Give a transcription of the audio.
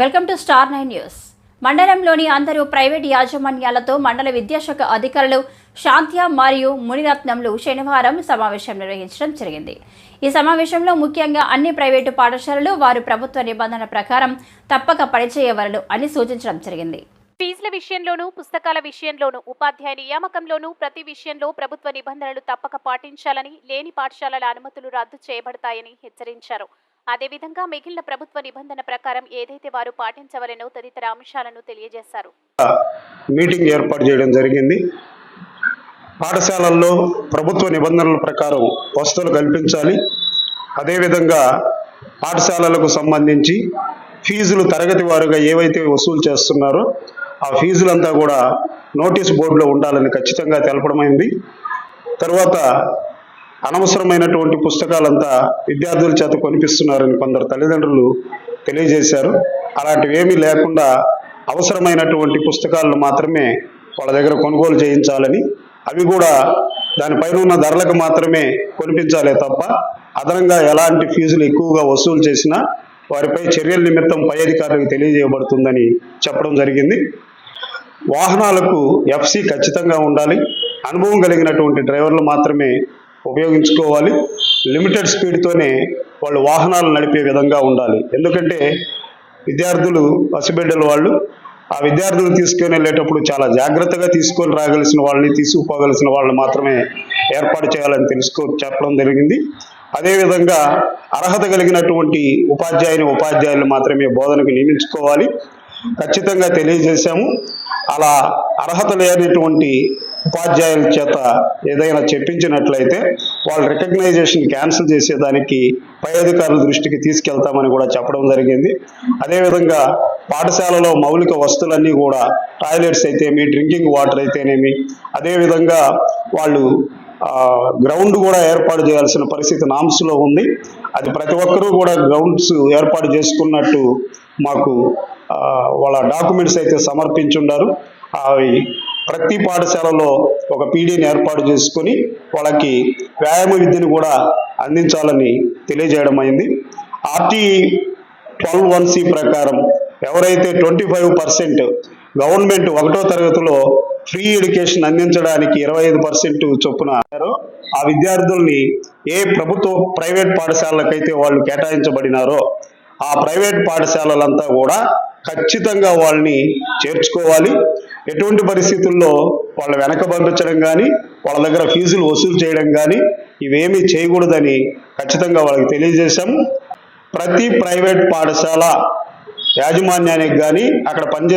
Welcome to star nine news. మండలంలోని అందరూ private యాజమాన్యాలతో మండల విద్యాశాఖ అధికారులు శాంత్య మరియు మునిరత్నంలు శనివారం సమావేశం నిర్వహించడం జరిగింది. ఈ సమావేశంలో ముఖ్యంగా అన్ని ప్రైవేటు పాఠశాలలు వారు ప్రభుత్వ నిబంధనల ప్రకారం తప్పక పనిచేయవలను అని సూచించడం జరిగింది. ఫీజుల విషయంలోనూ పుస్తకాల విషయంలోనూ ఉపాధ్యాయ నియామకంలోనూ ప్రతి విషయంలో ప్రభుత్వ నిబంధనలు తప్పక పాటించాలని లేని పాఠశాలల అనుమతులు రద్దు చేయబడతాయని హెచ్చరించారు. అదేవిధంగా మిగిలిన ప్రభుత్వ నిబంధన ప్రకారం ఏదైతే వారు పాటించవలనో తదితర అంశాలను తెలియజేశారు. మీటింగ్ ఏర్పాటు చేయడం జరిగింది. పాఠశాలల్లో ప్రభుత్వ నిబంధనల ప్రకారం వసతులు కల్పించాలి. అదేవిధంగా పాఠశాలలకు సంబంధించి ఫీజులు తరగతి వారుగా ఏవైతే వసూలు చేస్తున్నారో ఆ ఫీజులంతా కూడా నోటీస్ బోర్డులో ఉండాలని ఖచ్చితంగా తెలపడమైంది. తర్వాత అనవసరమైనటువంటి పుస్తకాలంతా విద్యార్థుల చేత కొనిపిస్తున్నారని కొందరు తల్లిదండ్రులు తెలియజేశారు. అలాంటివి ఏమీ లేకుండా అవసరమైనటువంటి పుస్తకాలను మాత్రమే వాళ్ళ దగ్గర కొనుగోలు చేయించాలని అవి కూడా దానిపైన ఉన్న ధరలకు మాత్రమే కొనిపించాలే తప్ప అదనంగా ఎలాంటి ఫీజులు ఎక్కువగా వసూలు చేసినా వారిపై చర్యల నిమిత్తం పై అధికారులకు తెలియజేయబడుతుందని చెప్పడం జరిగింది. వాహనాలకు ఎఫ్సి ఖచ్చితంగా ఉండాలి. అనుభవం కలిగినటువంటి డ్రైవర్లు మాత్రమే ఉపయోగించుకోవాలి. లిమిటెడ్ స్పీడ్తోనే వాళ్ళు వాహనాలు నడిపే విధంగా ఉండాలి. ఎందుకంటే విద్యార్థులు పసిబిడ్డల వాళ్ళు ఆ విద్యార్థులు తీసుకొని వెళ్ళేటప్పుడు చాలా జాగ్రత్తగా తీసుకొని రాగలిసిన వాళ్ళని తీసుకుపోగలిసిన వాళ్ళని మాత్రమే ఏర్పాటు చేయాలని తెలుసుకో చెప్పడం జరిగింది. అదేవిధంగా అర్హత కలిగినటువంటి ఉపాధ్యాయుని ఉపాధ్యాయులు మాత్రమే బోధనకు నియమించుకోవాలి. ఖచ్చితంగా తెలియజేశాము. అలా అర్హత లేనటువంటి ఉపాధ్యాయుల చేత ఏదైనా చెప్పించినట్లయితే వాళ్ళ రికగ్నైజేషన్ క్యాన్సిల్ చేసేదానికి పై అధికారుల దృష్టికి తీసుకెళ్తామని కూడా చెప్పడం జరిగింది. అదేవిధంగా పాఠశాలలో మౌలిక వస్తువులన్నీ కూడా టాయిలెట్స్ అయితేమి డ్రింకింగ్ వాటర్ అయితేనేమి అదేవిధంగా వాళ్ళు గ్రౌండ్ కూడా ఏర్పాటు చేయాల్సిన పరిస్థితి నామ్స్లో ఉంది. అది ప్రతి ఒక్కరూ కూడా గ్రౌండ్స్ ఏర్పాటు చేసుకున్నట్టు మాకు వాళ్ళ డాక్యుమెంట్స్ అయితే సమర్పించుండారు. అవి ప్రతి పాఠశాలలో ఒక పీడీని ఏర్పాటు చేసుకొని వాళ్ళకి వ్యాయామ విద్యను కూడా అందించాలని తెలియజేయడం అయింది. ఆర్టీ ట్వెల్వ్ వన్ సి ప్రకారం ఎవరైతే ట్వంటీ ఫైవ్ పర్సెంట్ గవర్నమెంట్ ఒకటో తరగతిలో ఫ్రీ ఎడ్యుకేషన్ అందించడానికి ఇరవై ఐదు పర్సెంట్ చొప్పున అన్నారో, ఆ విద్యార్థుల్ని ఏ ప్రభుత్వ ప్రైవేట్ పాఠశాలకైతే వాళ్ళు కేటాయించబడినారో ఆ ప్రైవేట్ పాఠశాలలంతా కూడా ఖచ్చితంగా వాళ్ళని చేర్చుకోవాలి. ఎటువంటి పరిస్థితుల్లో వాళ్ళ వెనక పంపించడం కానీ వాళ్ళ దగ్గర ఫీజులు వసూలు చేయడం కానీ ఇవేమీ చేయకూడదని ఖచ్చితంగా వాళ్ళకి తెలియజేశాం ప్రతి ప్రైవేట్ పాఠశాల యాజమాన్యానికి కానీ అక్కడ పనిచేసే